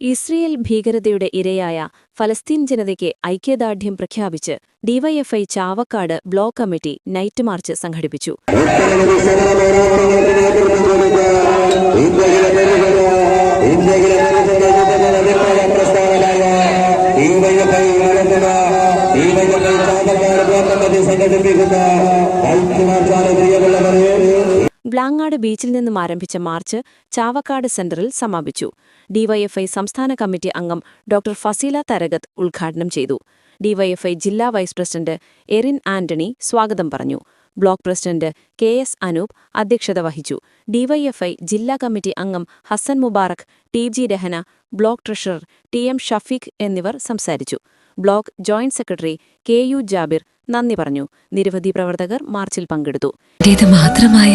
Israel ഭീകരതയുടെ ഇരയായ ഫലസ്തീൻ ജനതയ്ക്ക് ഐക്യദാർഢ്യം പ്രഖ്യാപിച്ച് DYFI Chavakkad block committee night march സംഘടിപ്പിച്ചു. സംഘടിപ്പിക്കുന്ന ഐക്യമാർച്ചാണ് പ്രിയമുള്ളവരെ ബ്ലാങ്ങാട് ബീച്ചിൽ നിന്നും ആരംഭിച്ച മാർച്ച് ചാവക്കാട് സെന്ററിൽ സമാപിച്ചു. ഡിവൈഎഫ്ഐ സംസ്ഥാന കമ്മിറ്റി അംഗം ഡോക്ടർ ഫസീല തരഗത്ത് ഉദ്ഘാടനം ചെയ്തു. ഡിവൈഎഫ്ഐ ജില്ലാ വൈസ് പ്രസിഡന്റ് എറിൻ ആന്റണി സ്വാഗതം പറഞ്ഞു. Block president K S Anoop അധ്യക്ഷത വഹിച്ചു. ഡിവൈഎഫ്ഐ ജില്ലാ കമ്മിറ്റി അംഗം Hasan Mubarak T G Rahana block treasurer T M Shafeeq എന്നിവർ സംസാരിച്ചു. Block joint secretary K U Jabir നന്ദി പറഞ്ഞു. നിരവധി പ്രവർത്തകർ മാർച്ചിൽ പങ്കെടുത്തു. മാത്രമായ